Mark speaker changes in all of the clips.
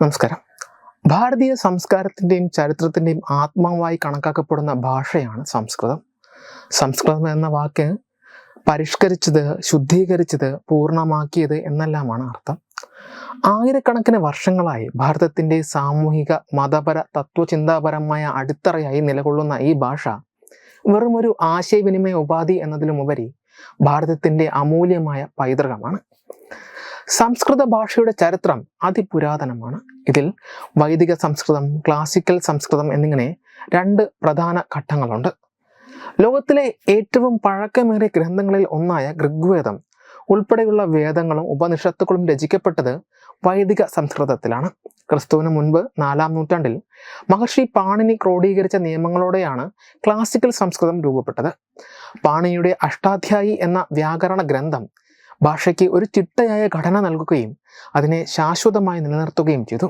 Speaker 1: നമസ്കാരം. ഭാരതീയ സംസ്കാരത്തിന്റെയും ചരിത്രത്തിന്റെയും ആത്മാവായി കണക്കാക്കപ്പെടുന്ന ഭാഷയാണ് സംസ്കൃതം. സംസ്കൃതം എന്ന വാക്ക് പരിഷ്കരിച്ചത് ശുദ്ധീകരിച്ചത് പൂർണമാക്കിയത് എന്നെല്ലാമാണ് അർത്ഥം. ആയിരക്കണക്കിന് വർഷങ്ങളായി ഭാരതത്തിന്റെ സാമൂഹിക മതപര തത്വചിന്താപരമായ അടിത്തറയായി നിലകൊള്ളുന്ന ഈ ഭാഷ വെറുമൊരു ആശയവിനിമയ ഉപാധി എന്നതിലുമുപരി ഭാരതത്തിന്റെ അമൂല്യമായ പൈതൃകമാണ്. സംസ്കൃത ഭാഷയുടെ ചരിത്രം അതിപുരാതനമാണ്. ഇതിൽ വൈദിക സംസ്കൃതം ക്ലാസിക്കൽ സംസ്കൃതം എന്നിങ്ങനെ രണ്ട് പ്രധാന ഘട്ടങ്ങളുണ്ട്. ലോകത്തിലെ ഏറ്റവും പഴക്കമേറിയ ഗ്രന്ഥങ്ങളിൽ ഒന്നായ ഋഗ്വേദം ഉൾപ്പെടെയുള്ള വേദങ്ങളും ഉപനിഷത്തുക്കളും രചിക്കപ്പെട്ടത് വൈദിക സംസ്കൃതത്തിലാണ്. ക്രിസ്തുവിന് മുൻപ് നാലാം നൂറ്റാണ്ടിൽ മഹർഷി പാണിനി ക്രോഡീകരിച്ച നിയമങ്ങളോടെയാണ് ക്ലാസിക്കൽ സംസ്കൃതം രൂപപ്പെട്ടത്. പാണിയുടെ അഷ്ടാധ്യായി എന്ന വ്യാകരണ ഗ്രന്ഥം ഭാഷയ്ക്ക് ഒരു ചിട്ടയായ ഘടന നൽകുകയും അതിനെ ശാശ്വതമായി നിലനിർത്തുകയും ചെയ്തു.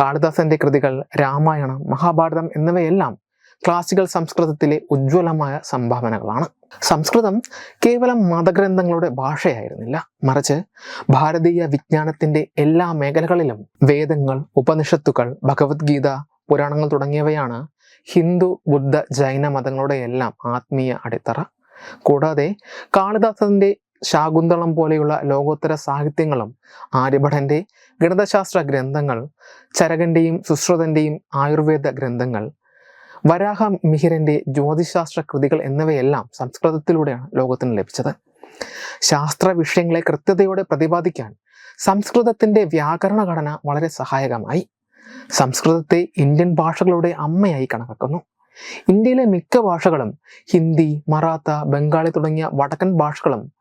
Speaker 1: കാളിദാസന്റെ കൃതികൾ രാമായണം മഹാഭാരതം എന്നിവയെല്ലാം ക്ലാസിക്കൽ സംസ്കൃതത്തിലെ ഉജ്ജ്വലമായ സംഭാവനകളാണ്. സംസ്കൃതം കേവലം മതഗ്രന്ഥങ്ങളുടെ ഭാഷയായിരുന്നില്ല. മറിച്ച് ഭാരതീയ വിജ്ഞാനത്തിന്റെ എല്ലാ മേഖലകളിലും വേദങ്ങൾ ഉപനിഷത്തുക്കൾ ഭഗവത്ഗീത പുരാണങ്ങൾ തുടങ്ങിയവയാണ് ഹിന്ദു ബുദ്ധ ജൈന മതങ്ങളുടെ എല്ലാം ആത്മീയ അടിത്തറ. കൂടാതെ കാളിദാസന്റെ ശാകുന്തളം പോലെയുള്ള ലോകോത്തര സാഹിത്യങ്ങളും ആര്യഭടന്റെ ഗണിതശാസ്ത്ര ഗ്രന്ഥങ്ങൾ ചരകന്റെയും സുശ്രുതന്റെയും ആയുർവേദ ഗ്രന്ഥങ്ങൾ വരാഹ മിഹിരന്റെ ജ്യോതിശാസ്ത്ര കൃതികൾ എന്നിവയെല്ലാം സംസ്കൃതത്തിലൂടെയാണ് ലോകത്തിന് ലഭിച്ചത്. ശാസ്ത്ര വിഷയങ്ങളെ കൃത്യതയോടെ പ്രതിപാദിക്കാൻ സംസ്കൃതത്തിന്റെ വ്യാകരണ ഘടന വളരെ സഹായകമായി. സംസ്കൃതത്തെ ഇന്ത്യൻ ഭാഷകളുടെ അമ്മയായി കണക്കാക്കുന്നു. ഇന്ത്യയിലെ മിക്ക ഭാഷകളും ഹിന്ദി മറാത്ത ബംഗാളി തുടങ്ങിയ വടക്കൻ ഭാഷകളും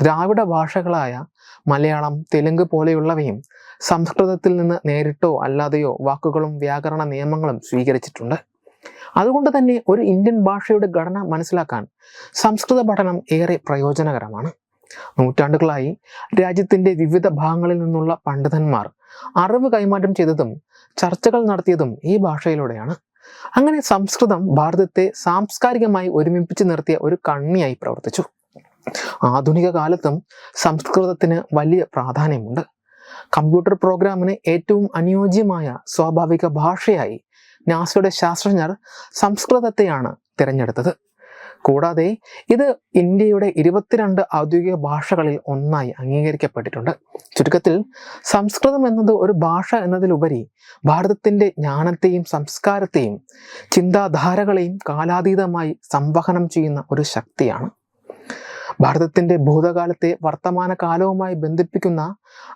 Speaker 1: ദ്രാവിഡ ഭാഷകളായ മലയാളം തെലുങ്ക് പോലെയുള്ളവയും സംസ്കൃതത്തിൽ നിന്ന് നേരിട്ടോ അല്ലാതെയോ വാക്കുകളും വ്യാകരണ നിയമങ്ങളും സ്വീകരിച്ചിട്ടുണ്ട്. അതുകൊണ്ട് തന്നെ ഒരു ഇന്ത്യൻ ഭാഷയുടെ ഘടന മനസ്സിലാക്കാൻ സംസ്കൃത പഠനം ഏറെ പ്രയോജനകരമാണ്. നൂറ്റാണ്ടുകളായി രാജ്യത്തിന്റെ വിവിധ ഭാഗങ്ങളിൽ നിന്നുള്ള പണ്ഡിതന്മാർ അറിവ് കൈമാറ്റം ചെയ്തതും ചർച്ചകൾ നടത്തിയതും ഈ ഭാഷയിലൂടെയാണ്. അങ്ങനെ സംസ്കൃതം ഭാരതത്തെ സാംസ്കാരികമായി ഒരുമിപ്പിച്ച് നിർത്തിയ ഒരു കണ്ണിയായി പ്രവർത്തിച്ചു. ആധുനിക കാലത്തും സംസ്കൃതത്തിന് വലിയ പ്രാധാന്യമുണ്ട്. കമ്പ്യൂട്ടർ പ്രോഗ്രാമിന് ഏറ്റവും അനുയോജ്യമായ സ്വാഭാവിക ഭാഷയായി നാസയുടെ ശാസ്ത്രജ്ഞർ സംസ്കൃതത്തെയാണ് തിരഞ്ഞെടുത്തത്. കൂടാതെ ഇത് ഇന്ത്യയുടെ ഇരുപത്തിരണ്ട് ഔദ്യോഗിക ഭാഷകളിൽ ഒന്നായി അംഗീകരിക്കപ്പെട്ടിട്ടുണ്ട്. ചുരുക്കത്തിൽ സംസ്കൃതം എന്നത് ഒരു ഭാഷ എന്നതിലുപരി ഭാരതത്തിന്റെ ജ്ഞാനത്തെയും സംസ്കാരത്തെയും ചിന്താധാരകളെയും കാലാതീതമായി സംവഹനം ചെയ്യുന്ന ഒരു ശക്തിയാണ്. ഭാരതത്തിന്റെ ഭൂതകാലത്തെ വർത്തമാന കാലവുമായി ബന്ധിപ്പിക്കുന്ന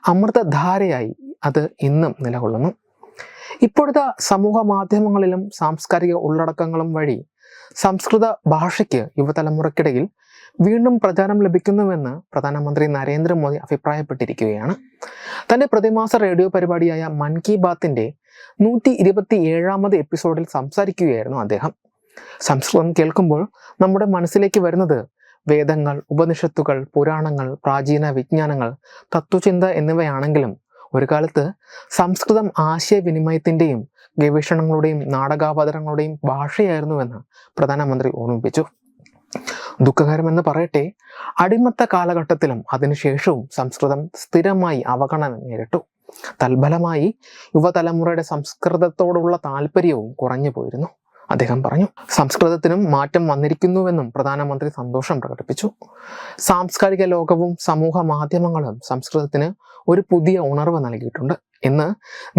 Speaker 1: അമൃതധാരയായി അത് ഇന്നും നിലകൊള്ളുന്നു. ഇപ്പോഴത്തെ സമൂഹ മാധ്യമങ്ങളിലും സാംസ്കാരിക ഉള്ളടക്കങ്ങളും വഴി സംസ്കൃത ഭാഷയ്ക്ക് യുവതലമുറയ്ക്കിടയിൽ വീണ്ടും പ്രചാരം ലഭിക്കുന്നുവെന്ന് പ്രധാനമന്ത്രി നരേന്ദ്രമോദി അഭിപ്രായപ്പെട്ടിരിക്കുകയാണ്. തന്റെ പ്രതിമാസ റേഡിയോ പരിപാടിയായ മൻ കി ബാത്തിന്റെ നൂറ്റി ഇരുപത്തി ഏഴാമത് എപ്പിസോഡിൽ സംസാരിക്കുകയായിരുന്നു അദ്ദേഹം. സംസ്കൃതം കേൾക്കുമ്പോൾ നമ്മുടെ മനസ്സിലേക്ക് വരുന്നത് വേദങ്ങൾ ഉപനിഷത്തുകൾ പുരാണങ്ങൾ പ്രാചീന വിജ്ഞാനങ്ങൾ തത്വചിന്ത എന്നിവയാണെങ്കിലും ഒരു കാലത്ത് സംസ്കൃതം ആശയവിനിമയത്തിന്റെയും ഗവേഷണങ്ങളുടെയും നാടകാവതരങ്ങളുടെയും ഭാഷയായിരുന്നുവെന്ന് പ്രധാനമന്ത്രി ഓർമ്മിപ്പിച്ചു. ദുഃഖകരമെന്ന് പറയട്ടെ അടിമത്ത കാലഘട്ടത്തിലും അതിനുശേഷവും സംസ്കൃതം സ്ഥിരമായി അവഗണന നേരിട്ടു. തൽഫലമായി യുവതലമുറയുടെ സംസ്കൃതത്തോടുള്ള താല്പര്യവും കുറഞ്ഞു പോയിരുന്നു അദ്ദേഹം പറഞ്ഞു. സംസ്കൃതത്തിനും മാറ്റം വന്നിരിക്കുന്നുവെന്നും പ്രധാനമന്ത്രി സന്തോഷം പ്രകടിപ്പിച്ചു. സാംസ്കാരിക ലോകവും സമൂഹ മാധ്യമങ്ങളും സംസ്കൃതത്തിന് ഒരു പുതിയ ഉണർവ് നൽകിയിട്ടുണ്ട്. ഇന്ന്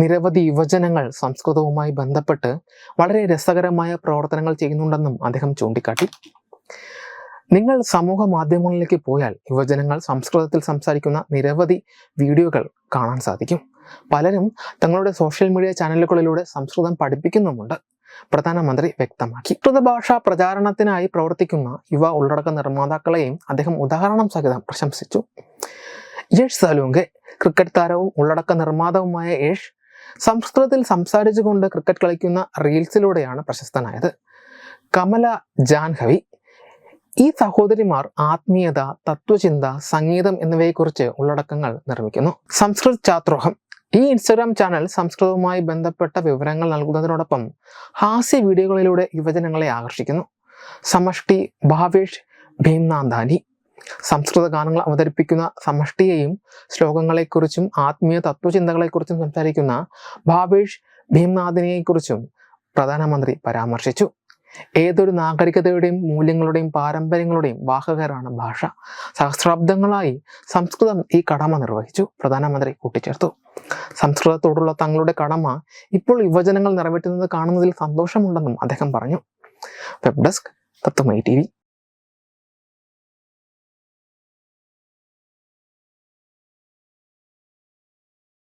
Speaker 1: നിരവധി യുവജനങ്ങൾ സംസ്കൃതവുമായി ബന്ധപ്പെട്ട് വളരെ രസകരമായ പ്രവർത്തനങ്ങൾ ചെയ്യുന്നുണ്ടെന്നും അദ്ദേഹം ചൂണ്ടിക്കാട്ടി. നിങ്ങൾ സമൂഹ മാധ്യമങ്ങളിലേക്ക് പോയാൽ യുവജനങ്ങൾ സംസ്കൃതത്തിൽ സംസാരിക്കുന്ന നിരവധി വീഡിയോകൾ കാണാൻ സാധിക്കും. പലരും തങ്ങളുടെ സോഷ്യൽ മീഡിയ ചാനലുകളിലൂടെ സംസ്കൃതം പഠിപ്പിക്കുന്നുമുണ്ട്. പ്രധാനമന്ത്രി വ്യക്തമാക്കി. കൃതഭാഷാ ഭാഷ പ്രചാരണത്തിനായി പ്രവർത്തിക്കുന്ന യുവ ഉള്ളടക്ക നിർമ്മാതാക്കളെയും അദ്ദേഹം ഉദാഹരണം സഹിതം പ്രശംസിച്ചു. യഷ് സലൂങ്കെ ക്രിക്കറ്റ് താരവും ഉള്ളടക്ക നിർമ്മാതാവുമായ യഷ് സംസ്കൃതത്തിൽ സംസാരിച്ചുകൊണ്ട് ക്രിക്കറ്റ് കളിക്കുന്ന റീൽസിലൂടെയാണ് പ്രശസ്തനായത്. കമല ജാൻഹവി ഈ സഹോദരിമാർ ആത്മീയത തത്വചിന്ത സംഗീതം എന്നിവയെക്കുറിച്ച് ഉള്ളടക്കങ്ങൾ നിർമ്മിക്കുന്നു. സംസ്കൃത് ചാത്രോഹം ഈ ഇൻസ്റ്റഗ്രാം ചാനൽ സംസ്കൃതവുമായി ബന്ധപ്പെട്ട വിവരങ്ങൾ നൽകുന്നതിനോടൊപ്പം ഹാസ്യ വീഡിയോകളിലൂടെ യുവജനങ്ങളെ ആകർഷിക്കുന്നു. സമഷ്ടി ഭാവേഷ് ഭീംനാന്ദാനി. സംസ്കൃത ഗാനങ്ങൾ അവതരിപ്പിക്കുന്ന സമഷ്ടിയെയും ശ്ലോകങ്ങളെക്കുറിച്ചും ആത്മീയ തത്വചിന്തകളെക്കുറിച്ചും സംസാരിക്കുന്ന ഭാവേഷ് ഭീംനാഥിനെക്കുറിച്ചും പ്രധാനമന്ത്രി പരാമർശിച്ചു. ഏതൊരു നാഗരികതയുടെയും മൂല്യങ്ങളുടെയും പാരമ്പര്യങ്ങളുടെയും വാഹകരാണ് ഭാഷ. സഹസ്രാബ്ദങ്ങളായി സംസ്കൃതം ഈ കടമ നിർവഹിച്ചു. പ്രധാനമന്ത്രി കൂട്ടിച്ചേർത്തു. സംസ്കൃതത്തോടുള്ള തങ്ങളുടെ കടമ ഇപ്പോൾ യുവജനങ്ങൾ നിറവേറ്റുന്നത് കാണുന്നതിൽ സന്തോഷമുണ്ടെന്നും അദ്ദേഹം പറഞ്ഞു. വെബ് ഡെസ്ക് തത്വമൈ ടി